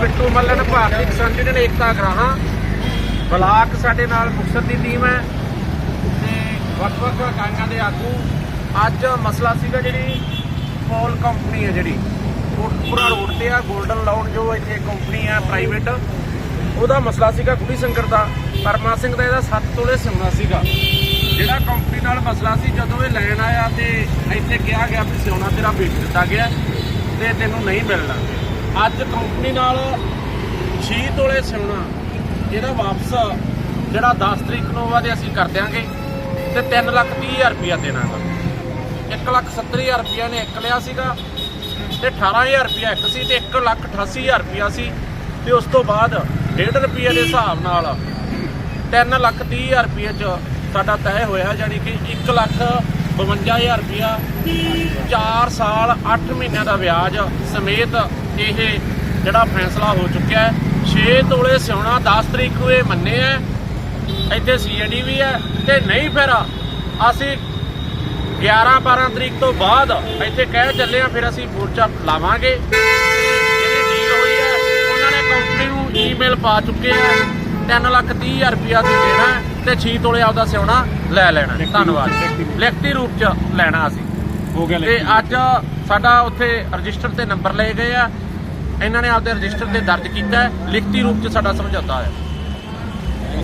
ਬਿੱਟੂ ਮੱਲਨ ਭਾਰਤੀ ਕਿਸਾਨ ਯੂਨੀਅਨ ਏਕਤਾ ਗਰਾਹਾਂ। ਬਲਾਕ ਸਾਡੇ ਨਾਲ ਮੁਕਤਸਰ ਦੀ ਟੀਮ ਹੈ ਤੇ ਵੱਖ-ਵੱਖ ਇਕਾਈਆਂ ਦੇ ਆਗੂ। ਅੱਜ ਮਸਲਾ ਸੀਗਾ ਜਿਹੜੀ ਫੋਲ ਕੰਪਨੀ ਹੈ ਜਿਹੜੀ ਕੋਟਪੁਰਾ ਰੋਡ ਤੇ ਆ 골ਡਨ ਲਾਉਨ ਜੋ ਇੱਥੇ ਕੰਪਨੀ ਹੈ ਪ੍ਰਾਈਵੇਟ ਉਹਦਾ ਮਸਲਾ ਸੀਗਾ ਗੁੜੀ ਸੰਗਰ ਦਾ, ਪਰਮਾ ਸਿੰਘ ਦਾ ਇਹਦਾ 7 ਤੋਲੇ ਸੋਨਾ ਸੀਗਾ। ਜਿਹੜਾ ਕੰਪਨੀ ਨਾਲ ਮਸਲਾ ਸੀ, ਜਦੋਂ ਇਹ ਲੈਣ ਆਇਆ ਤੇ ਇੱਥੇ ਕਿਹਾ ਗਿਆ ਵੀ ਸੋਨਾ ਤੇਰਾ ਵੇਚ ਦਿੱਤਾ ਗਿਆ ਤੇ ਤੈਨੂੰ ਨਹੀਂ ਮਿਲਣਾ। ਅੱਜ ਕੰਪਨੀ ਨਾਲ 6 ਤੋਲੇ ਸੋਨਾ ਇਹਦਾ ਵਾਪਸ ਜਿਹੜਾ 10 ਤਰੀਕ ਨੂੰ ਉਹਦੇ ਅਸੀਂ ਕਰ ਦਿਆਂਗੇ ਤੇ 3 ਲੱਖ 30 ਹਜ਼ਾਰ ਰੁਪਇਆ ਦੇਣਾ ਗਾ। 1 ਲੱਖ 70 ਹਜ਼ਾਰ ਰੁਪਇਆ ਨੇ ਇੱਕ ਲਿਆ ਸੀਗਾ ਤੇ 18000 ਰੁਪਇਆ ਇੱਕ ਸੀ ਤੇ 1 ਲੱਖ 88 ਹਜ਼ਾਰ ਰੁਪਇਆ ਸੀ ਤੇ ਉਸ ਤੋਂ ਬਾਅਦ 1.5 ਰੁਪਏ ਦੇ ਹਿਸਾਬ ਨਾਲ 3 ਲੱਖ 30 ਹਜ਼ਾਰ ਰੁਪਏ ਚ ਸਾਡਾ ਤੈਅ ਹੋਇਆ ਯਾਨੀ ਕਿ 1 ਲੱਖ 52000 ਰੁਪਇਆ 4 ਸਾਲ 8 ਮਹੀਨਿਆਂ ਦਾ ਵਿਆਜ ਸਮੇਤ ਇਹ ਜਿਹੜਾ ਫੈਸਲਾ ਹੋ ਚੁੱਕਿਆ ਹੈ। 6 ਤੋਲੇ ਸਿਉਣਾ 10 ਤਰੀਕ ਨੂੰ ਇਹ ਮੰਨੇ ਹੈ। ਇੱਥੇ ਸੀਐਡੀ ਵੀ ਹੈ ਤੇ ਨਹੀਂ ਫਿਰ ਅਸੀਂ 11 12 ਤਰੀਕ ਤੋਂ ਬਾਅਦ ਇੱਥੇ ਕਹਿ ਚੱਲੇ ਆ ਫਿਰ ਅਸੀਂ ਮੋਰਚਾ ਲਾਵਾਂਗੇ। ਤੇ ਜਿਹੜੀ ਡੀਲ ਹੋਈ ਹੈ ਉਹਨਾਂ ਨੇ ਕੰਪਨੀ ਨੂੰ ਈਮੇਲ ਪਾ ਚੁੱਕੇ ਆ। 3 ਲੱਖ 30 ਹਜ਼ਾਰ ਰੁਪਇਆ ਅਸੀਂ ਦੇਣਾ ਤੇ 6 ਤੋਲੇ ਆਪਦਾ ਸਿਉਣਾ ਲੈ ਲੈਣਾ। ਧੰਨਵਾਦ। ਲਿਖਤੀ ਰੂਪ ਚ ਲੈਣਾ ਅਸੀਂ। ਹੋ ਗਿਆ ਤੇ ਅੱਜ ਸਾਡਾ ਉੱਥੇ ਰਜਿਸਟਰ ਤੇ ਨੰਬਰ ਲਏ ਗਏ ਆ। ਇਹਨਾਂ ਨੇ ਆਪਦੇ ਰਜਿਸਟਰ ਤੇ ਦਰਜ ਕੀਤਾ ਲਿਖਤੀ ਰੂਪ ਚ ਸਾਡਾ ਸਮਝੌਤਾ ਹੈ